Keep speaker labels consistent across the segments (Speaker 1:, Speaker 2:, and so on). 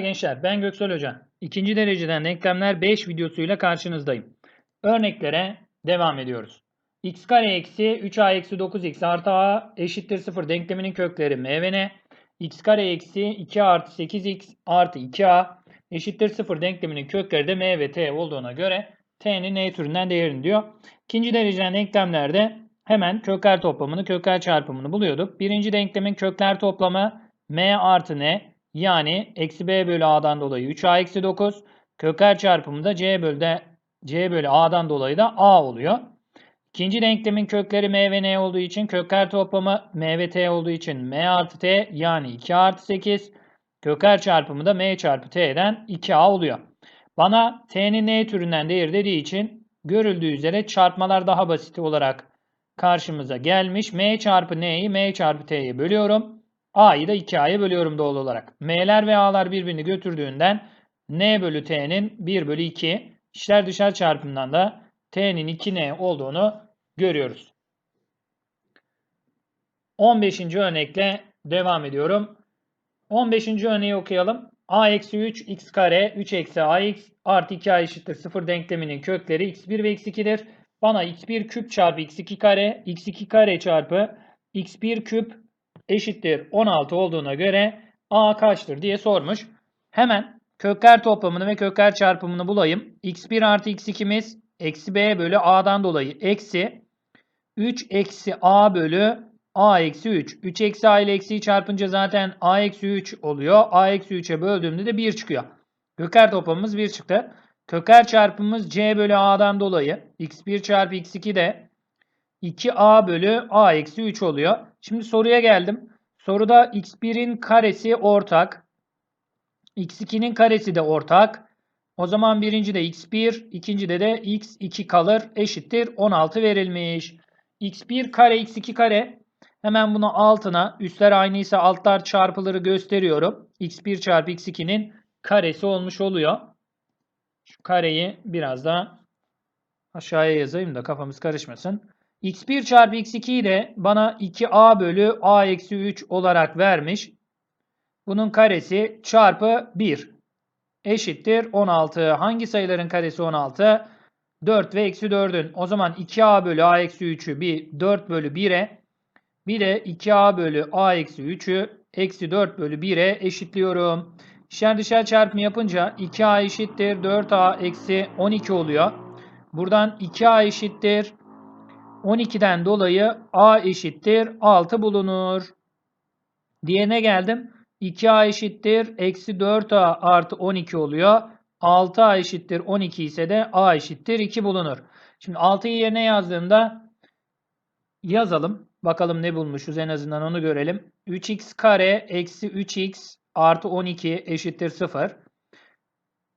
Speaker 1: Merhaba gençler, ben Göksel Hoca. İkinci dereceden denklemler 5 videosuyla karşınızdayım. Örneklere devam ediyoruz. x kare eksi 3a eksi 9x artı a eşittir 0 denkleminin kökleri m ve n. x kare eksi 2a artı 8x artı 2a eşittir 0 denkleminin kökleri de m ve t olduğuna göre t'nin n türünden değerini diyor. İkinci dereceden denklemlerde hemen kökler toplamını, kökler çarpımını buluyorduk. Birinci denklemin kökler toplamı m artı n yani eksi b bölü a'dan dolayı 3a eksi 9. Kökler çarpımı da c bölü, de, c bölü a'dan dolayı da a oluyor. İkinci denklemin kökleri m ve n olduğu için kökler toplamı m ve t olduğu için m artı t yani 2 artı 8. Kökler çarpımı da m çarpı t'den 2a oluyor. Bana t'nin n türünden değer dediği için görüldüğü üzere çarpmalar daha basit olarak karşımıza gelmiş. m çarpı n'yi m çarpı t'ye bölüyorum. A'yı da 2A'ya bölüyorum doğal olarak. M'ler ve A'lar birbirini götürdüğünden N bölü T'nin 1 bölü 2 içler dışarı çarpımından da T'nin 2N olduğunu görüyoruz. 15. örnekle devam ediyorum. 15. örneği okuyalım. A eksi 3 x kare 3 eksi ax artı 2a eşittir 0 denkleminin kökleri x1 ve x2'dir. Bana x1 küp çarpı x2 kare x2 kare çarpı x1 küp eşittir 16 olduğuna göre a kaçtır diye sormuş. Hemen kökler toplamını ve kökler çarpımını bulayım. x1 artı x2'miz eksi b bölü a'dan dolayı eksi 3 eksi a bölü a eksi 3. 3 eksi a ile eksiyi çarpınca zaten a eksi 3 oluyor. a eksi 3'e böldüğümde de 1 çıkıyor. Kökler toplamımız 1 çıktı. Kökler çarpımımız c bölü a'dan dolayı x1 çarpı x2 de 2a bölü a eksi 3 oluyor. Şimdi soruya geldim. Soruda x1'in karesi ortak. x2'nin karesi de ortak. O zaman birinci de x1, ikincide de x2 kalır. Eşittir 16 verilmiş. x1 kare, x2 kare. Hemen bunu altına, üstler aynıysa altlar çarpıları gösteriyorum. x1 çarpı x2'nin karesi olmuş oluyor. Şu kareyi biraz daha aşağıya yazayım da kafamız karışmasın x1 çarpı x2'yi de bana 2a bölü a eksi 3 olarak vermiş. Bunun karesi çarpı 1 eşittir 16. Hangi sayıların karesi 16? 4 ve eksi 4'ün. O zaman 2a bölü a eksi 3'ü bir 4 bölü 1'e bir de 2a bölü a eksi 3'ü eksi 4 bölü 1'e eşitliyorum. İşler dışarı çarpımı yapınca 2a eşittir 4a eksi 12 oluyor. Buradan 2a eşittir 12'den dolayı a eşittir 6 bulunur. Diğerine geldim. 2a eşittir eksi 4a artı 12 oluyor. 6a eşittir 12 ise de a eşittir 2 bulunur. Şimdi 6'yı yerine yazdığımda yazalım. Bakalım ne bulmuşuz en azından onu görelim. 3x kare eksi 3x artı 12 eşittir 0.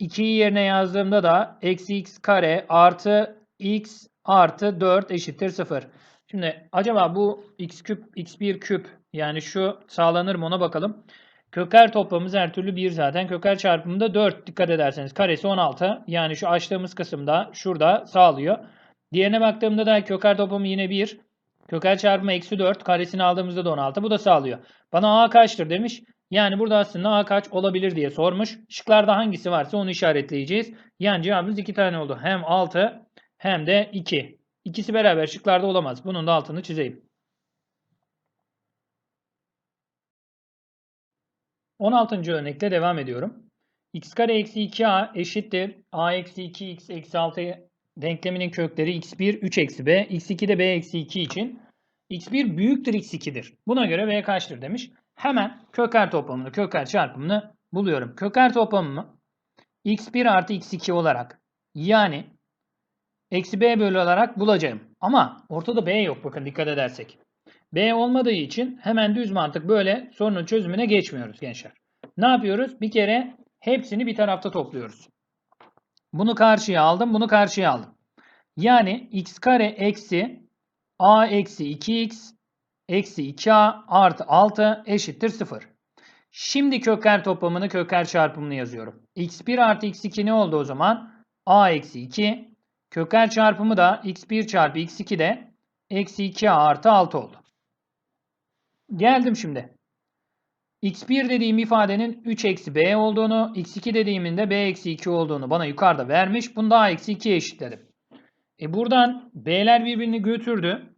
Speaker 1: 2'yi yerine yazdığımda da eksi x kare artı x artı 4 eşittir 0. Şimdi acaba bu x küp x1 küp yani şu sağlanır mı ona bakalım. Kökler toplamımız her türlü 1 zaten. Kökler çarpımında 4 dikkat ederseniz. Karesi 16. Yani şu açtığımız kısımda şurada sağlıyor. Diğerine baktığımda da kökler toplamı yine 1. Kökler çarpımı eksi 4. Karesini aldığımızda da 16. Bu da sağlıyor. Bana a kaçtır demiş. Yani burada aslında a kaç olabilir diye sormuş. Şıklarda hangisi varsa onu işaretleyeceğiz. Yani cevabımız 2 tane oldu. Hem 6 hem de 2. İkisi beraber şıklarda olamaz. Bunun da altını çizeyim. 16. örnekte devam ediyorum. x kare eksi 2a eşittir a eksi 2x eksi 6 denkleminin kökleri x1 3 eksi b x2 de b eksi 2 için x1 büyüktür x2'dir. Buna göre b kaçtır demiş. Hemen kökler toplamını kökler çarpımını buluyorum. Kökler toplamını x1 artı x2 olarak yani eksi b bölü olarak bulacağım. Ama ortada b yok bakın dikkat edersek. b olmadığı için hemen düz mantık böyle sorunun çözümüne geçmiyoruz gençler. Ne yapıyoruz? Bir kere hepsini bir tarafta topluyoruz. Bunu karşıya aldım, bunu karşıya aldım. Yani x kare eksi a eksi 2x eksi 2a artı 6 eşittir 0. Şimdi kökler toplamını kökler çarpımını yazıyorum. x1 artı x2 ne oldu o zaman? a eksi 2 Kökler çarpımı da x1 çarpı x2 de eksi 2a artı 6 oldu. Geldim şimdi. x1 dediğim ifadenin 3 eksi b olduğunu, x2 dediğimin de b eksi 2 olduğunu bana yukarıda vermiş. Bunu da a eksi 2'ye eşitledim. E buradan b'ler birbirini götürdü.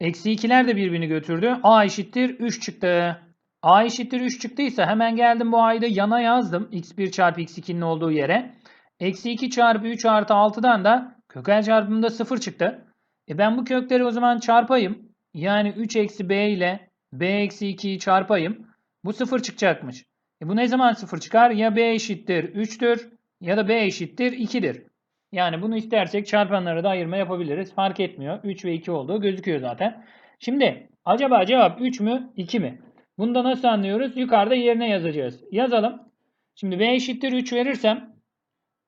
Speaker 1: Eksi 2'ler de birbirini götürdü. A eşittir 3 çıktı. A eşittir 3 çıktıysa hemen geldim bu a'yı da yana yazdım. x1 çarpı x2'nin olduğu yere. Eksi 2 çarpı 3 artı 6'dan da kökel çarpımında 0 çıktı. E ben bu kökleri o zaman çarpayım. Yani 3 eksi b ile b eksi 2'yi çarpayım. Bu 0 çıkacakmış. E bu ne zaman 0 çıkar? Ya b eşittir 3'tür ya da b eşittir 2'dir. Yani bunu istersek çarpanlara da ayırma yapabiliriz. Fark etmiyor. 3 ve 2 olduğu gözüküyor zaten. Şimdi acaba cevap 3 mü 2 mi? Bunu da nasıl anlıyoruz? Yukarıda yerine yazacağız. Yazalım. Şimdi b eşittir 3 verirsem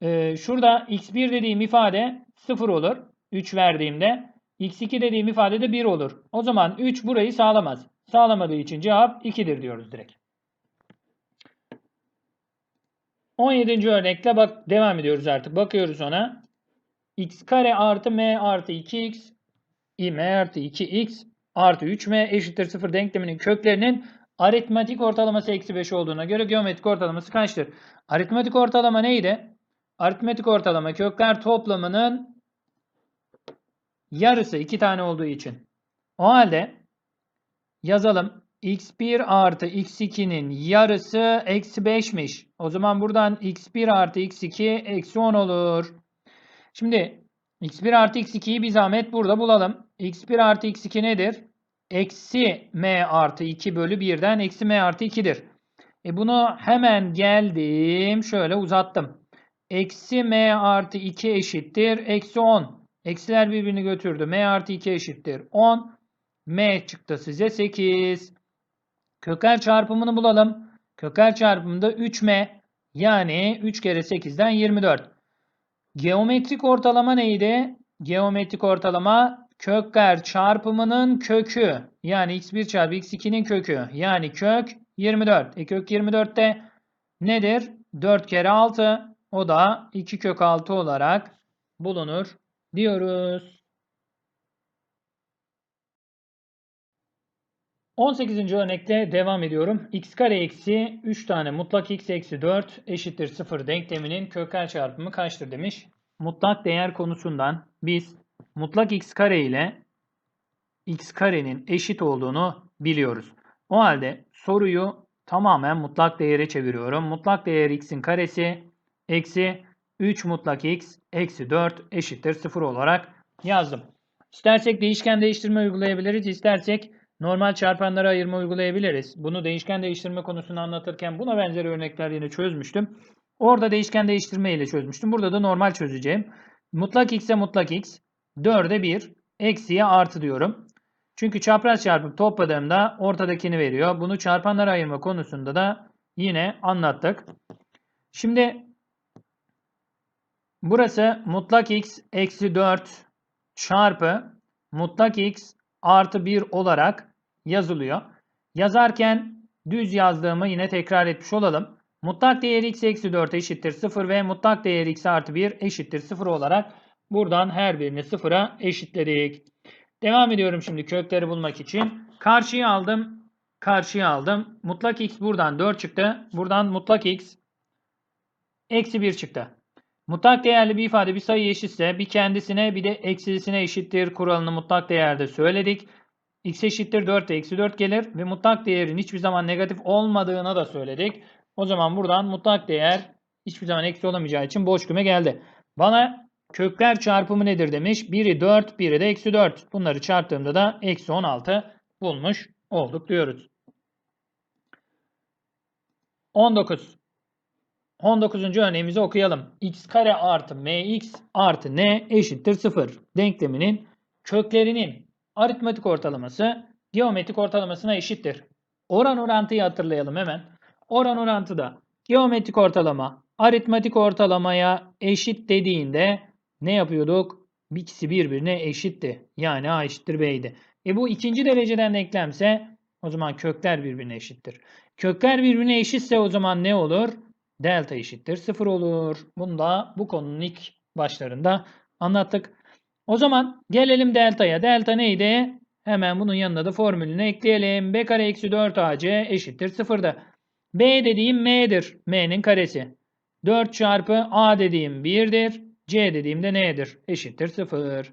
Speaker 1: e, şurada x1 dediğim ifade 0 olur. 3 verdiğimde x2 dediğim ifade de 1 olur. O zaman 3 burayı sağlamaz. Sağlamadığı için cevap 2'dir diyoruz direkt. 17. örnekle bak devam ediyoruz artık. Bakıyoruz ona. x kare artı m artı 2x m artı 2x artı 3m eşittir 0 denkleminin köklerinin aritmetik ortalaması eksi 5 olduğuna göre geometrik ortalaması kaçtır? Aritmetik ortalama neydi? Aritmetik ortalama kökler toplamının yarısı iki tane olduğu için. O halde yazalım. x1 artı x2'nin yarısı eksi 5'miş. O zaman buradan x1 artı x2 eksi 10 olur. Şimdi x1 artı x2'yi bir zahmet burada bulalım. x1 artı x2 nedir? Eksi m artı 2 bölü 1'den eksi m artı 2'dir. E bunu hemen geldim. Şöyle uzattım. Eksi m artı 2 eşittir. Eksi 10. Eksiler birbirini götürdü. m artı 2 eşittir. 10. m çıktı size 8. Köker çarpımını bulalım. Köker çarpımında 3m. Yani 3 kere 8'den 24. Geometrik ortalama neydi? Geometrik ortalama kökler çarpımının kökü. Yani x1 çarpı x2'nin kökü. Yani kök 24. E kök 24'te nedir? 4 kere 6. O da 2 kök 6 olarak bulunur diyoruz. 18. örnekte devam ediyorum. x kare eksi 3 tane mutlak x eksi 4 eşittir 0 denkleminin kökler çarpımı kaçtır demiş. Mutlak değer konusundan biz mutlak x kare ile x karenin eşit olduğunu biliyoruz. O halde soruyu tamamen mutlak değere çeviriyorum. Mutlak değer x'in karesi eksi 3 mutlak x eksi 4 eşittir 0 olarak yazdım. İstersek değişken değiştirme uygulayabiliriz. İstersek normal çarpanlara ayırma uygulayabiliriz. Bunu değişken değiştirme konusunu anlatırken buna benzer örnekler yine çözmüştüm. Orada değişken değiştirme ile çözmüştüm. Burada da normal çözeceğim. Mutlak x'e mutlak x. 4'e 1. Eksiye artı diyorum. Çünkü çapraz çarpıp topladığımda ortadakini veriyor. Bunu çarpanlara ayırma konusunda da yine anlattık. Şimdi burası mutlak x eksi 4 çarpı mutlak x artı 1 olarak yazılıyor. Yazarken düz yazdığımı yine tekrar etmiş olalım. Mutlak değer x eksi 4 eşittir 0 ve mutlak değer x artı 1 eşittir 0 olarak buradan her birini 0'a eşitledik. Devam ediyorum şimdi kökleri bulmak için. Karşıya aldım. Karşıya aldım. Mutlak x buradan 4 çıktı. Buradan mutlak x eksi 1 çıktı. Mutlak değerli bir ifade bir sayı eşitse bir kendisine bir de eksilisine eşittir kuralını mutlak değerde söyledik. x eşittir 4 ve eksi 4 gelir ve mutlak değerin hiçbir zaman negatif olmadığını da söyledik. O zaman buradan mutlak değer hiçbir zaman eksi olamayacağı için boş küme geldi. Bana kökler çarpımı nedir demiş. Biri 4, biri de eksi 4. Bunları çarptığımda da eksi 16 bulmuş olduk diyoruz. 19. 19. örneğimizi okuyalım. x kare artı mx artı n eşittir 0 denkleminin köklerinin aritmetik ortalaması geometrik ortalamasına eşittir. Oran orantıyı hatırlayalım hemen. Oran orantıda geometrik ortalama aritmetik ortalamaya eşit dediğinde ne yapıyorduk? İkisi birbirine eşitti. Yani a eşittir b'ydi. E bu ikinci dereceden denklemse o zaman kökler birbirine eşittir. Kökler birbirine eşitse o zaman ne olur? Delta eşittir 0 olur. Bunu da bu konunun ilk başlarında anlattık. O zaman gelelim delta'ya. Delta neydi? Hemen bunun yanına da formülünü ekleyelim. B kare eksi 4AC eşittir 0'da. B dediğim M'dir. M'nin karesi. 4 çarpı A dediğim 1'dir. C dediğim de N'dir. Eşittir 0.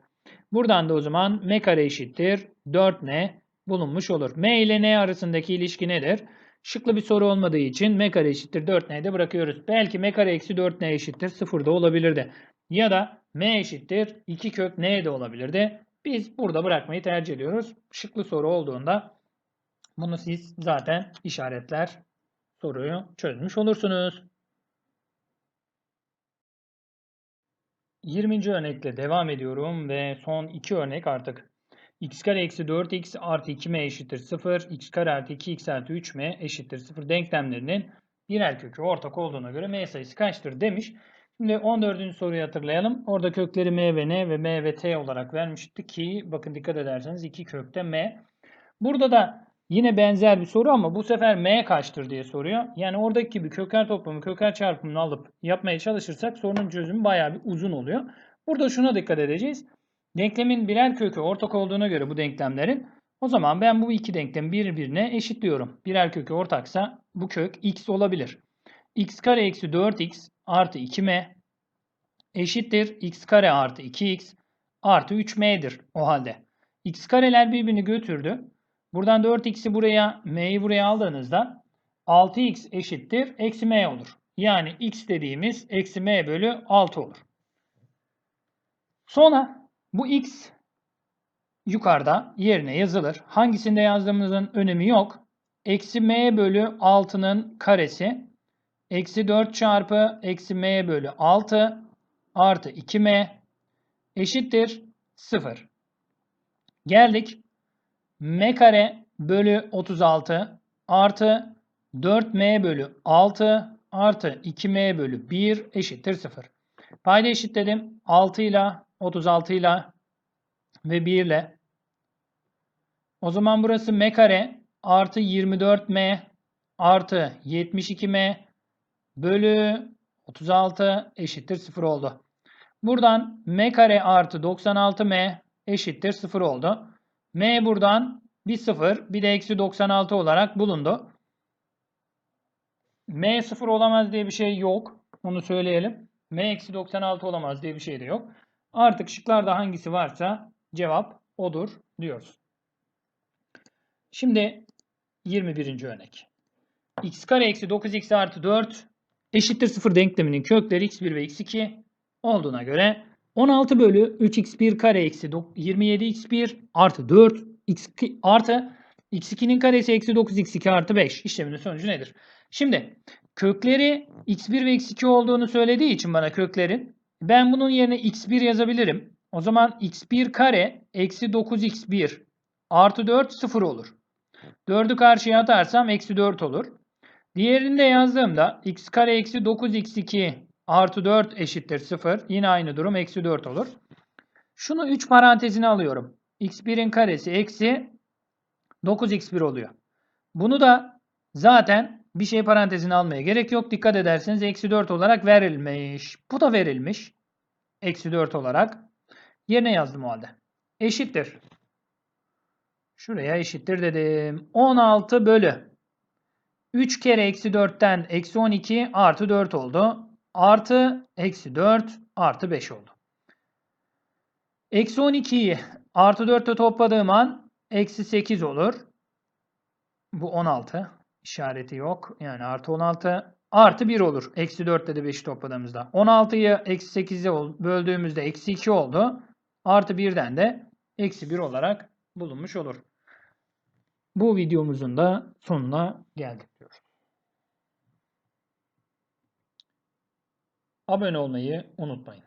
Speaker 1: Buradan da o zaman M kare eşittir 4N bulunmuş olur. M ile N arasındaki ilişki nedir? Şıklı bir soru olmadığı için M kare eşittir 4N'de bırakıyoruz. Belki M kare eksi 4N eşittir 0 da olabilirdi. Ya da M eşittir 2 kök N de olabilirdi. Biz burada bırakmayı tercih ediyoruz. Şıklı soru olduğunda bunu siz zaten işaretler soruyu çözmüş olursunuz. 20. örnekle devam ediyorum ve son iki örnek artık. X kare eksi 4x artı 2m eşittir 0, x kare artı 2x artı 3m eşittir 0 denklemlerinin birer kökü ortak olduğuna göre m sayısı kaçtır demiş. Şimdi 14. soruyu hatırlayalım. Orada kökleri m ve n ve m ve t olarak vermişti ki bakın dikkat ederseniz iki kökte m. Burada da yine benzer bir soru ama bu sefer m kaçtır diye soruyor. Yani oradaki gibi kökler toplamı, kökler çarpımını alıp yapmaya çalışırsak sorunun çözümü bayağı bir uzun oluyor. Burada şuna dikkat edeceğiz. Denklemin birer kökü ortak olduğuna göre bu denklemlerin o zaman ben bu iki denklemi birbirine eşitliyorum. Birer kökü ortaksa bu kök x olabilir. x kare eksi 4x artı 2m eşittir x kare artı 2x artı 3m'dir o halde. x kareler birbirini götürdü. Buradan 4x'i buraya, m'yi buraya aldığınızda 6x eşittir eksi m olur. Yani x dediğimiz eksi m bölü 6 olur. Sonra bu x yukarıda yerine yazılır. Hangisinde yazdığımızın önemi yok. Eksi m bölü 6'nın karesi eksi 4 çarpı eksi m bölü 6 artı 2m eşittir 0. Geldik m kare bölü 36 artı 4m bölü 6 artı 2m bölü 1 eşittir 0. Payda eşitledim. 6 ile 36 ile ve 1 ile. O zaman burası m kare artı 24m artı 72m bölü 36 eşittir 0 oldu. Buradan m kare artı 96m eşittir 0 oldu. m buradan bir 0 bir de eksi 96 olarak bulundu. m 0 olamaz diye bir şey yok. Onu söyleyelim. m eksi 96 olamaz diye bir şey de yok. Artık şıklarda hangisi varsa cevap odur diyoruz. Şimdi 21. örnek. x kare eksi 9x artı 4 eşittir 0 denkleminin kökleri x1 ve x2 olduğuna göre 16 bölü 3x1 kare eksi 27x1 artı 4 x2 artı x2'nin karesi eksi 9x2 artı 5 işleminin sonucu nedir? Şimdi kökleri x1 ve x2 olduğunu söylediği için bana köklerin ben bunun yerine x1 yazabilirim. O zaman x1 kare eksi 9x1 artı 4 0 olur. 4'ü karşıya atarsam eksi 4 olur. Diğerini de yazdığımda x kare eksi 9x2 artı 4 eşittir 0. Yine aynı durum eksi 4 olur. Şunu 3 parantezine alıyorum. x1'in karesi eksi 9x1 oluyor. Bunu da zaten bir şey parantezine almaya gerek yok. Dikkat ederseniz eksi 4 olarak verilmiş. Bu da verilmiş. Eksi 4 olarak. Yerine yazdım o halde. Eşittir. Şuraya eşittir dedim. 16 bölü 3 kere eksi 4'ten eksi 12 artı 4 oldu. Artı eksi 4 artı 5 oldu. Eksi 12'yi artı 4'te topladığım an eksi 8 olur. Bu 16. işareti yok. Yani artı 16 artı 1 olur. Eksi 4'te de 5'i topladığımızda. 16'yı eksi 8'e böldüğümüzde eksi 2 oldu. Artı 1'den de eksi 1 olarak bulunmuş olur. Bu videomuzun da sonuna geldik diyoruz. Abone olmayı unutmayın.